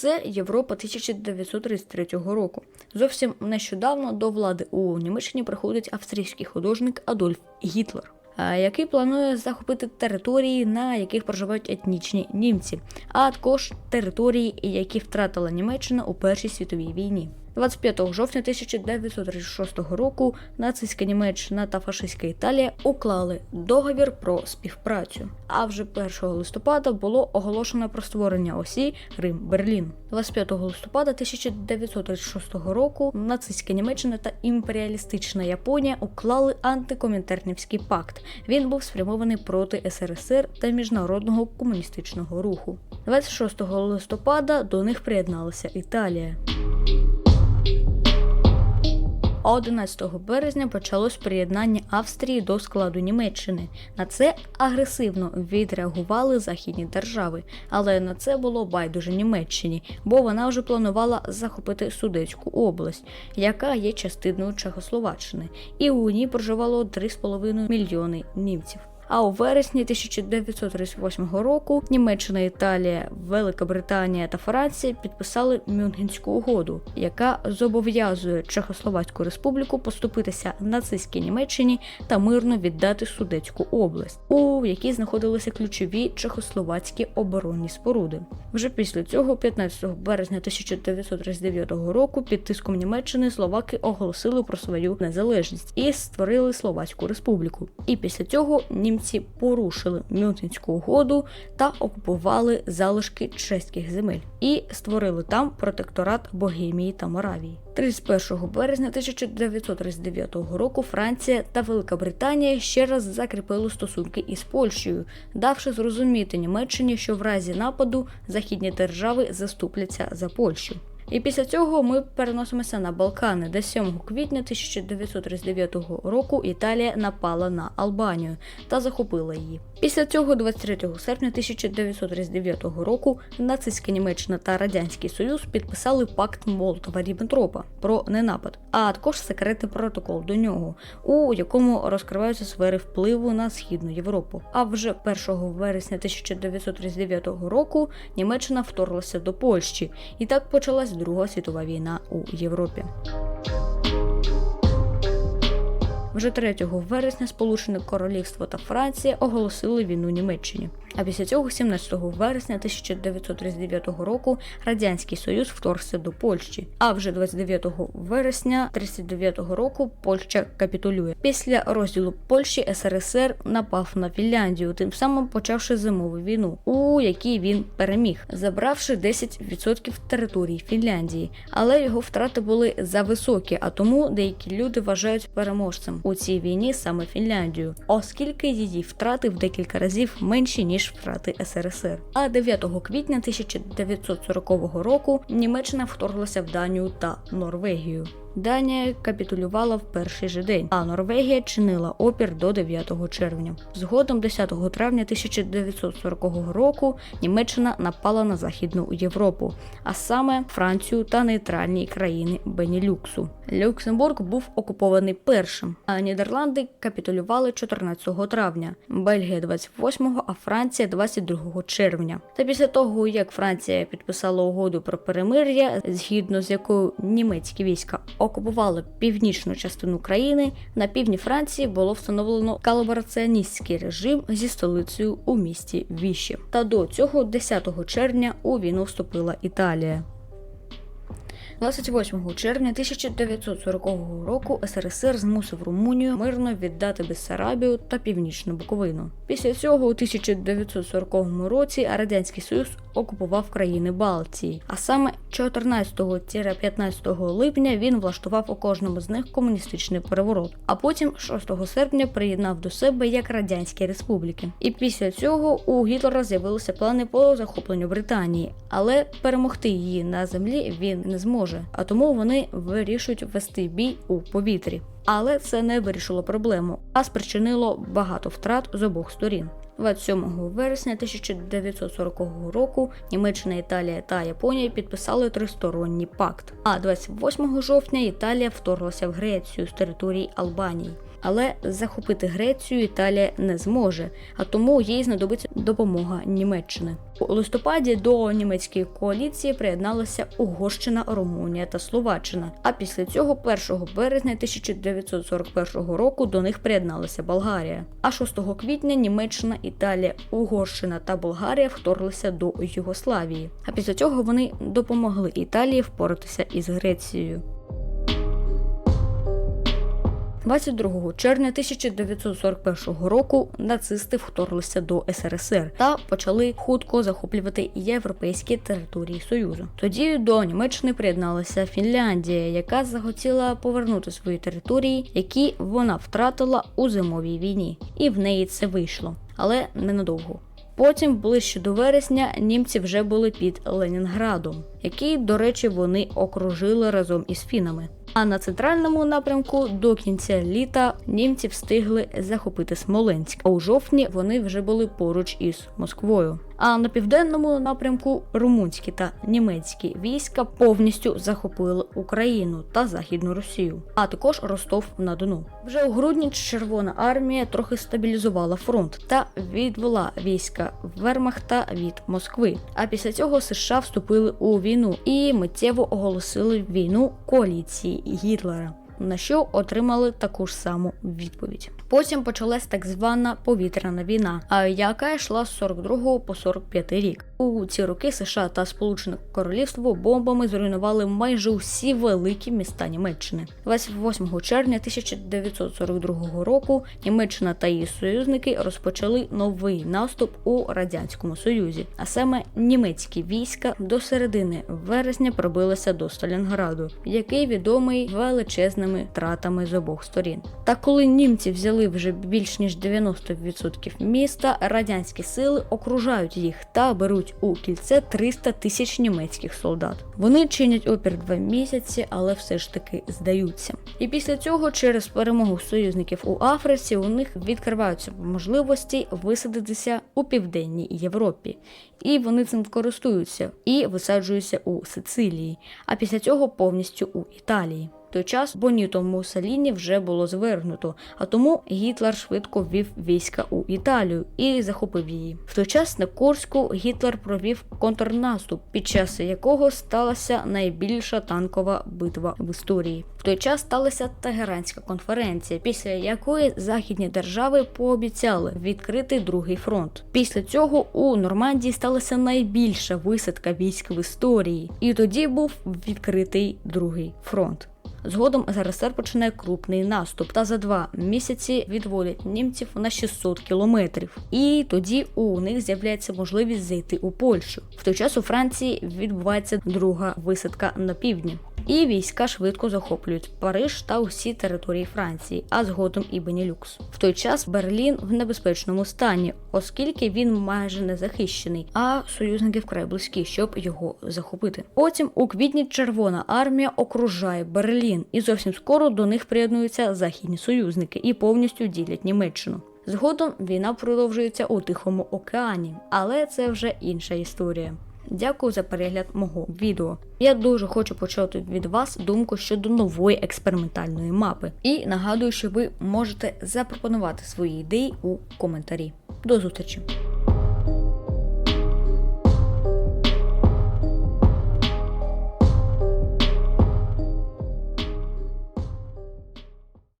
Це Європа 1933 року. Зовсім нещодавно до влади у Німеччині приходить австрійський художник Адольф Гітлер. Який планує захопити території, на яких проживають етнічні німці, а також території, які втратила Німеччина у Першій світовій війні. 25 жовтня 1936 року нацистська Німеччина та фашистська Італія уклали договір про співпрацю. А вже 1 листопада було оголошено про створення осі Рим-Берлін. 25 листопада 1936 року нацистська Німеччина та імперіалістична Японія уклали антикомінтернівський пакт. Він був спрямований проти СРСР та міжнародного комуністичного руху. 26 листопада до них приєдналася Італія. А 11 березня почалось приєднання Австрії до складу Німеччини. На це агресивно відреагували західні держави, але на це було байдуже Німеччині, бо вона вже планувала захопити Судецьку область, яка є частиною Чехословаччини, і у ній проживало 3,5 мільйони німців. А у вересні 1938 року Німеччина, Італія, Велика Британія та Франція підписали Мюнхенську угоду, яка зобов'язує Чехословацьку республіку поступитися нацистській Німеччині та мирно віддати Судетську область, у якій знаходилися ключові чехословацькі оборонні споруди. Вже після цього, 15 березня 1939 року, під тиском Німеччини словаки оголосили про свою незалежність і створили Словацьку республіку. І після цього німці порушили Мюнхенську угоду та окупували залишки чеських земель і створили там протекторат Богемії та Моравії. 31 березня 1939 року Франція та Велика Британія ще раз закріпили стосунки із Польщею, давши зрозуміти Німеччині, що в разі нападу західні держави заступляться за Польщу. І після цього ми переносимося на Балкани, де 7 квітня 1939 року Італія напала на Албанію та захопила її. Після цього, 23 серпня 1939 року, нацистська Німеччина та Радянський Союз підписали пакт Молотова Ріббентропа про ненапад, а також секретний протокол до нього, у якому розкриваються сфери впливу на східну Європу. А вже 1 вересня 1939 року Німеччина вторглася до Польщі, і так почалась Друга світова війна у Європі. Вже 3 вересня Сполучене Королівство та Франція оголосили війну Німеччині. А після цього, 17 вересня 1939 року, Радянський Союз вторгся до Польщі. А вже 29 вересня 1939 року Польща капітулює. Після розділу Польщі СРСР напав на Фінляндію, тим самим почавши зимову війну, у якій він переміг, забравши 10% території Фінляндії. Але його втрати були зависокі, а тому деякі люди вважають переможцем у цій війні саме Фінляндію, оскільки її втрати в декілька разів менші ніж втрати СРСР. А 9 квітня 1940 року Німеччина вторглася в Данію та Норвегію. Данія капітулювала в перший же день, а Норвегія чинила опір до 9 червня. Згодом, 10 травня 1940 року, Німеччина напала на Західну Європу, а саме Францію та нейтральні країни Бенілюксу. Люксембург був окупований першим, а Нідерланди капітулювали 14 травня, Бельгія 28, а Франція 22 червня. Та після того, як Франція підписала угоду про перемир'я, згідно з якою німецькі війська окупували північну частину країни, на півдні Франції було встановлено колабораціоністський режим зі столицею у місті Віші. Та до цього, 10 червня, у війну вступила Італія. 28 червня 1940 року СРСР змусив Румунію мирно віддати Бессарабію та Північну Буковину. Після цього у 1940 році Радянський Союз окупував країни Балтії, а саме 14-15 липня він влаштував у кожному з них комуністичний переворот, а потім 6 серпня приєднав до себе як радянські республіки. І після цього у Гітлера з'явилися плани по захопленню Британії, але перемогти її на землі він не зможе, а тому вони вирішують вести бій у повітрі. Але це не вирішило проблему, а спричинило багато втрат з обох сторін. 27 вересня 1940 року Німеччина, Італія та Японія підписали тристоронній пакт. А 28 жовтня Італія вторглася в Грецію з території Албанії. Але захопити Грецію Італія не зможе, а тому їй знадобиться допомога Німеччини. У листопаді до німецької коаліції приєдналися Угорщина, Румунія та Словаччина. А після цього, 1 березня 1941 року, до них приєдналася Болгарія. А 6 квітня Німеччина, Італія, Угорщина та Болгарія вторглися до Югославії. А після цього вони допомогли Італії впоратися із Грецією. 22 червня 1941 року нацисти вторглися до СРСР та почали хутко захоплювати європейські території Союзу. Тоді до Німеччини приєдналася Фінляндія, яка захотіла повернути свої території, які вона втратила у зимовій війні, і в неї це вийшло, але ненадовго. Потім, ближче до вересня, німці вже були під Ленінградом, який, до речі, вони окружили разом із фінами. А на центральному напрямку до кінця літа німці встигли захопити Смоленськ. А у жовтні вони вже були поруч із Москвою. А на південному напрямку румунські та німецькі війська повністю захопили Україну та Західну Росію, а також Ростов на Дону. Вже у грудні Червона армія трохи стабілізувала фронт та відвела війська Вермахта від Москви. А після цього США вступили у війну і миттєво оголосили війну коаліції Гітлера. На що отримали таку ж саму відповідь. Потім почалась так звана повітряна війна, а яка йшла з 42 по 45 рік. У ці роки США та Сполучене Королівство бомбами зруйнували майже усі великі міста Німеччини. 28 червня 1942 року Німеччина та її союзники розпочали новий наступ у радянському союзі, а саме німецькі війська до середини вересня пробилися до Сталінграду, який відомий величезними втратами з обох сторін. Та коли німці взяли вже більш ніж 90% міста, радянські сили окружають їх та беруть у кільце 300 тисяч німецьких солдат. Вони чинять опір два місяці, але все ж таки здаються. І після цього, через перемогу союзників у Африці, у них відкриваються можливості висадитися у південній Європі. І вони цим користуються і висаджуються у Сицилії, а після цього повністю у Італії. Той час Боніто Муссоліні вже було звергнуто, а тому Гітлер швидко ввів війська у Італію і захопив її. В той час на Курську Гітлер провів контрнаступ, під час якого сталася найбільша танкова битва в історії. В той час сталася Тегеранська конференція, після якої західні держави пообіцяли відкрити другий фронт. Після цього у Нормандії сталася найбільша висадка військ в історії, і тоді був відкритий другий фронт. Згодом СРСР починає крупний наступ та за два місяці відводять німців на 600 кілометрів. І тоді у них з'являється можливість зайти у Польщу. В той час у Франції відбувається друга висадка на півдні. І війська швидко захоплюють Париж та усі території Франції, а згодом і Бенілюкс. В той час Берлін в небезпечному стані, оскільки він майже не захищений, а союзники вкрай близькі, щоб його захопити. Потім у квітні Червона армія окружає Берлін, і зовсім скоро до них приєднуються західні союзники і повністю ділять Німеччину. Згодом війна продовжується у Тихому океані, але це вже інша історія. Дякую за перегляд мого відео. Я дуже хочу почути від вас думку щодо нової експериментальної мапи. І нагадую, що ви можете запропонувати свої ідеї у коментарі. До зустрічі!